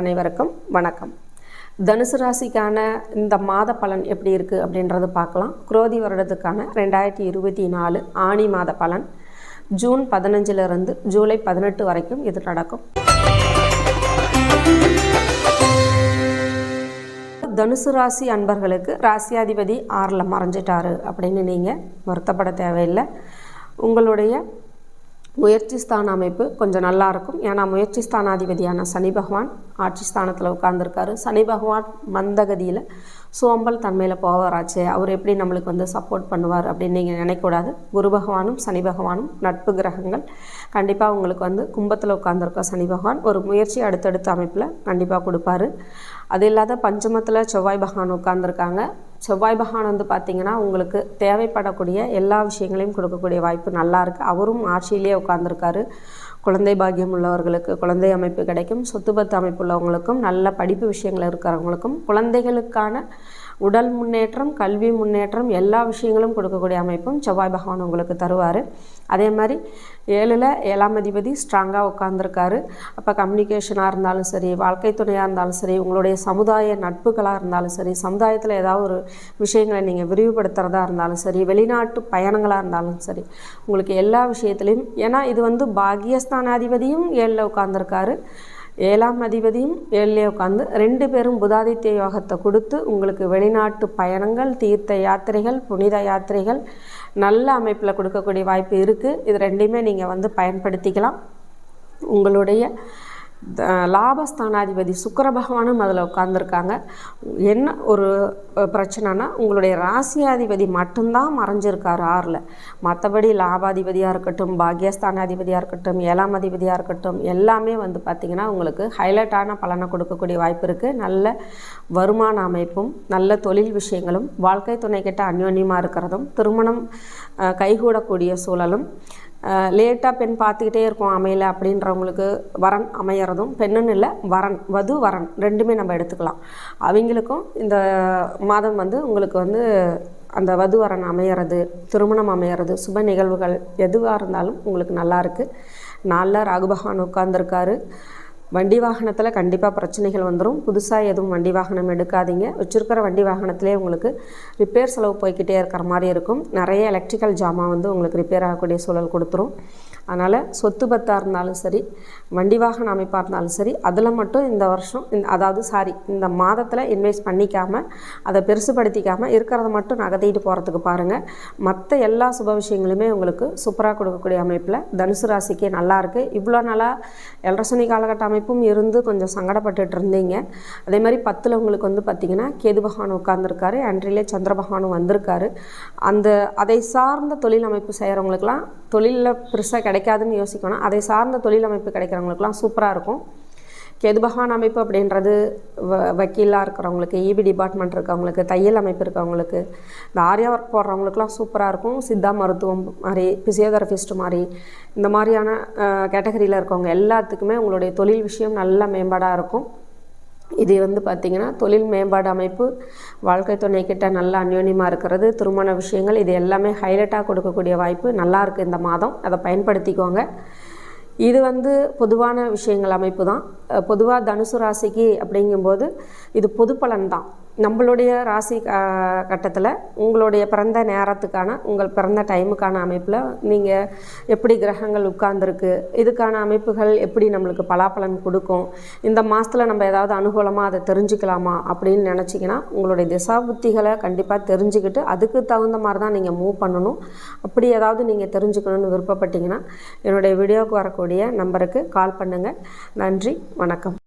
அனைவருக்கும் வணக்கம். தனுசு ராசிக்கான இந்த மாத பலன் எப்படி இருக்குது அப்படின்றது பார்க்கலாம். குரோதி வருடத்துக்கான ரெண்டாயிரத்தி இருபத்தி நாலு ஆணி மாத பலன். ஜூன் பதினஞ்சிலிருந்து ஜூலை பதினெட்டு வரைக்கும் இது நடக்கும். தனுசு ராசி அன்பர்களுக்கு ராசியாதிபதி ஆறில் மறைஞ்சிட்டாரு அப்படின்னு நீங்கள் வருத்தப்பட தேவையில்லை. உங்களுடைய முயற்சி ஸ்தான அமைப்பு கொஞ்சம் நல்லா இருக்கும். ஏன்னா முயற்சி ஸ்தானாதிபதியான சனி பகவான் ஆட்சி ஸ்தானத்தில் உட்காந்துருக்காரு சனி பகவான் மந்தகதியில் சோம்பல் தன்மையில் போவாராச்சே அவர் எப்படி நம்மளுக்கு வந்து சப்போர்ட் பண்ணுவார் அப்படின்னு நீங்கள் நினைக்கூடாது குரு பகவானும் சனி பகவானும் நட்பு கிரகங்கள். கண்டிப்பாக உங்களுக்கு வந்து கும்பத்தில் உட்காந்துருக்க சனி பகவான் ஒரு முயற்சி அடுத்தடுத்த அமைப்பில் கண்டிப்பாக கொடுப்பாரு. அது இல்லாத பஞ்சமத்தில் செவ்வாய் பகவான் உட்காந்துருக்காங்க செவ்வாய் பகவான் வந்து பார்த்திங்கன்னா உங்களுக்கு தேவைப்படக்கூடிய எல்லா விஷயங்களையும் கொடுக்கக்கூடிய வாய்ப்பு நல்லா இருக்குது அவரும் ஆட்சியிலே உட்காந்துருக்காரு குழந்தை பாக்கியம் உள்ளவர்களுக்கு குழந்தை அமைப்பு கிடைக்கும். சொத்து பத்து அமைப்பு உள்ளவங்களுக்கும் நல்ல படிப்பு விஷயங்கள் இருக்கிறவங்களுக்கும் குழந்தைகளுக்கான உடல் முன்னேற்றம் கல்வி முன்னேற்றம் எல்லா விஷயங்களும் கொடுக்கக்கூடிய அமைப்பும் செவ்வாய் பகவான் உங்களுக்கு தருவார். அதே மாதிரி ஏழில் ஏழாம் அதிபதி ஸ்ட்ராங்காக உட்காந்துருக்காரு அப்போ கம்யூனிகேஷனாக இருந்தாலும் சரி வாழ்க்கை துணையாக இருந்தாலும் சரி உங்களுடைய சமுதாய நட்புகளாக இருந்தாலும் சரி சமுதாயத்தில் ஏதாவது ஒரு விஷயங்களை நீங்கள் விரிவுபடுத்துகிறதா இருந்தாலும் சரி வெளிநாட்டு பயணங்களாக இருந்தாலும் சரி உங்களுக்கு எல்லா விஷயத்துலையும் ஏன்னா இது வந்து பாகியஸ்தானாதிபதியும் ஏழில் உட்காந்துருக்காரு ஏழாம் அதிபதியும் ஏழிலே உட்காந்து ரெண்டு பேரும் புதாதித்ய யோகத்தை கொடுத்து உங்களுக்கு வெளிநாட்டு பயணங்கள் தீர்த்த யாத்திரைகள் புனித யாத்திரைகள் நல்ல அமைப்பில் கொடுக்கக்கூடிய வாய்ப்பு இருக்குது இது ரெண்டையுமே நீங்கள் வந்து பயன்படுத்திக்கலாம். உங்களுடைய லாபஸ்தானாதிபதி சுக்கர பகவானும் அதில் உட்காந்துருக்காங்க என்ன ஒரு பிரச்சனைனா உங்களுடைய ராசியாதிபதி மட்டும்தான் மறைஞ்சிருக்காரு ஆறில். மற்றபடி லாபாதிபதியாக இருக்கட்டும் பாக்யஸ்தானாதிபதியாக இருக்கட்டும் ஏழாம் அதிபதியாக இருக்கட்டும் எல்லாமே வந்து பார்த்திங்கன்னா உங்களுக்கு ஹைலைட்டான பலனை கொடுக்கக்கூடிய வாய்ப்பு இருக்குது நல்ல வருமான அமைப்பும் நல்ல தொழில் விஷயங்களும் வாழ்க்கை துணை கிட்ட அந்யோன்யமாக இருக்கிறதும் திருமணம் கைகூடக்கூடிய சூழலும் லேட்டாக பெண் பார்த்துக்கிட்டே இருக்கும் அமையல அப்படின்றவங்களுக்கு வரன் அமையிறதும் பெண்ணுன்னு இல்லை வரன் வது வரன் ரெண்டுமே நம்ம எடுத்துக்கலாம். அவங்களுக்கும் இந்த மாதம் வந்து உங்களுக்கு வந்து அந்த வது வரன் அமையறது திருமணம் அமையிறது சுப நிகழ்வுகள் எதுவாக இருந்தாலும் உங்களுக்கு நல்லா இருக்குது நாளில் ராகு பகவான் வண்டி வாகனத்தில் கண்டிப்பாக பிரச்சனைகள் வந்துடும் புதுசாக எதுவும் வண்டி வாகனம் எடுக்காதீங்க. வச்சுருக்கிற வண்டி வாகனத்திலே உங்களுக்கு ரிப்பேர் செலவு போய்கிட்டே இருக்கிற மாதிரி இருக்கும். நிறைய எலக்ட்ரிக்கல் ஜாமான் வந்து உங்களுக்கு ரிப்பேர் ஆகக்கூடிய சூழல் கொடுத்துரும். அதனால் சொத்து பத்தாக இருந்தாலும் சரி வண்டி வாகன அமைப்பாக இருந்தாலும் சரி அதில் மட்டும் இந்த வருஷம் அதாவது சாரி இந்த மாதத்தில் இன்வெஸ்ட் பண்ணிக்காமல் அதை பெருசுப்படுத்திக்காமல் இருக்கிறத மட்டும் நகர்த்திட்டு போகிறதுக்கு பாருங்கள் மற்ற எல்லா சுப விஷயங்களுமே உங்களுக்கு சூப்பராக கொடுக்கக்கூடிய அமைப்பில் தனுசு ராசிக்கே நல்லாயிருக்கு இவ்வளோ நாளாக எல்ரசனி காலகட்ட அமைப்பும் இருந்து கொஞ்சம் சங்கடப்பட்டுட்டு இருந்தீங்க. அதே மாதிரி பத்தில் உங்களுக்கு வந்து பார்த்திங்கன்னா கேது பகவான் உட்காந்துருக்காரு அன்றிலே சந்திர பகவானும் வந்திருக்காரு. அந்த அதை சார்ந்த தொழில் அமைப்பு செய்கிறவங்களுக்குலாம் தொழிலில் பெருசாக கிடைக்காதுன்னு யோசிக்கணும். அதை சார்ந்த தொழில் அமைப்பு கிடைக்கிறவங்களுக்குலாம் சூப்பராக இருக்கும். கேது பகவான் அமைப்பு அப்படின்றது வ வக்கீலாக இருக்கிறவங்களுக்கு இபி டிபார்ட்மெண்ட் இருக்கவங்களுக்கு தையல் அமைப்பு இருக்கவங்களுக்கு இந்த ஆரியா ஒர்க் போடுறவங்களுக்குலாம் சூப்பராக இருக்கும். சித்தா மருத்துவம் மாதிரி ஃபிசியோதெரபிஸ்ட் மாதிரி இந்த மாதிரியான கேட்டகரியில் இருக்கவங்க எல்லாத்துக்குமே உங்களுடைய தொழில் விஷயம் நல்ல மேம்பாடாக இருக்கும். இது வந்து பார்த்திங்கன்னா தொழில் மேம்பாடு அமைப்பு வாழ்க்கை துணை கிட்ட நல்ல அந்யோன்யமாக இருக்கிறது திருமண விஷயங்கள் இது எல்லாமே ஹைலைட்டாக கொடுக்கக்கூடிய வாய்ப்பு நல்லாயிருக்கு இந்த மாதம். அதை பயன்படுத்திக்கோங்க. இது வந்து பொதுவான விஷயங்கள் அமைப்பு தான். பொதுவாக தனுசு ராசிக்கு அப்படிங்கும்போது இது பொது பலன் தான். நம்மளுடைய ராசி கட்டத்தில் உங்களுடைய பிறந்த நேரத்துக்கான உங்கள் பிறந்த டைமுக்கான அமைப்பில் நீங்கள் எப்படி கிரகங்கள் உட்கார்ந்துருக்கு இதுக்கான அமைப்புகள் எப்படி நம்மளுக்கு பலாப்பலன் கொடுக்கும் இந்த மாதத்தில் நம்ம ஏதாவது அனுகூலமாக அதை தெரிஞ்சுக்கலாமா அப்படின்னு நினச்சிங்கன்னா உங்களுடைய திசா புத்திகளை கண்டிப்பாக தெரிஞ்சுக்கிட்டு அதுக்கு தகுந்த மாதிரி தான் நீங்கள் மூவ் பண்ணணும். அப்படி ஏதாவது நீங்கள் தெரிஞ்சுக்கணுன்னு விருப்பப்பட்டீங்கன்னா என்னுடைய வீடியோவுக்கு வரக்கூடிய நம்பருக்கு கால் பண்ணுங்கள் நன்றி வணக்கம்.